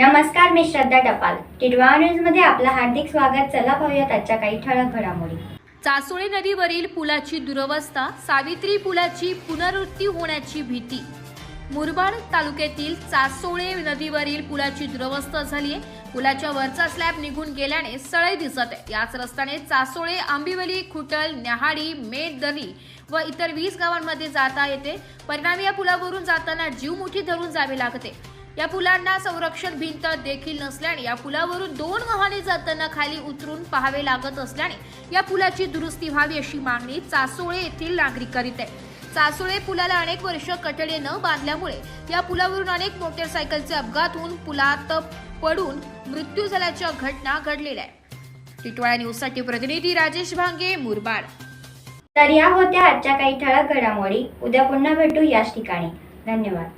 नमस्कार मी श्रद्धा टपाल. टिडवा न्यूजमध्ये आपलं हार्दिक स्वागत. चला पाहूयात आजच्या काही ठळक घडामोडी. चासोळी नदीवरील पुलाची दुरवस्था सावित्री पुलाची पुनरुत्ती होण्याची भीती. मुरबाड तालुक्यातील चासोळे नदीवरील पुलाची दुरवस्था झाली आहे पुलाच्या वरचा स्लॅब निघून गेल्याने सळे दिसत आहे. याच रस्त्याने चासोळे आंबिवली खुटल न्याहाडी मेददरी व इतर वीस गावांमध्ये जाता येते. परिणामी या पुलावरून जाताना जीव मुठी धरून जावे लागते. या पुलांना संरक्षण भिंत देखील नसल्याने या पुलावरून दोन वाहने जाताना खाली उतरून पाहावे लागत असल्याने या पुलाची दुरुस्ती व्हावी अशी मागणी चासोळे येथील नागरिक करीत आहे. चासोळे पुलाला अनेक वर्ष कटडे न बांधल्यामुळे या पुलावरून अनेक मोटरसायकलचे अपघात होऊन पुलात पडून मृत्यू झाल्याच्या घटना घडलेल्या आहेत. टिटवाळा न्यूजसाठी प्रतिनिधी राजेश भांगे मुरबाड. तर या होत्या आजच्या काही ठळक घडामोडी. उद्या पुन्हा भेटू याच ठिकाणी. धन्यवाद.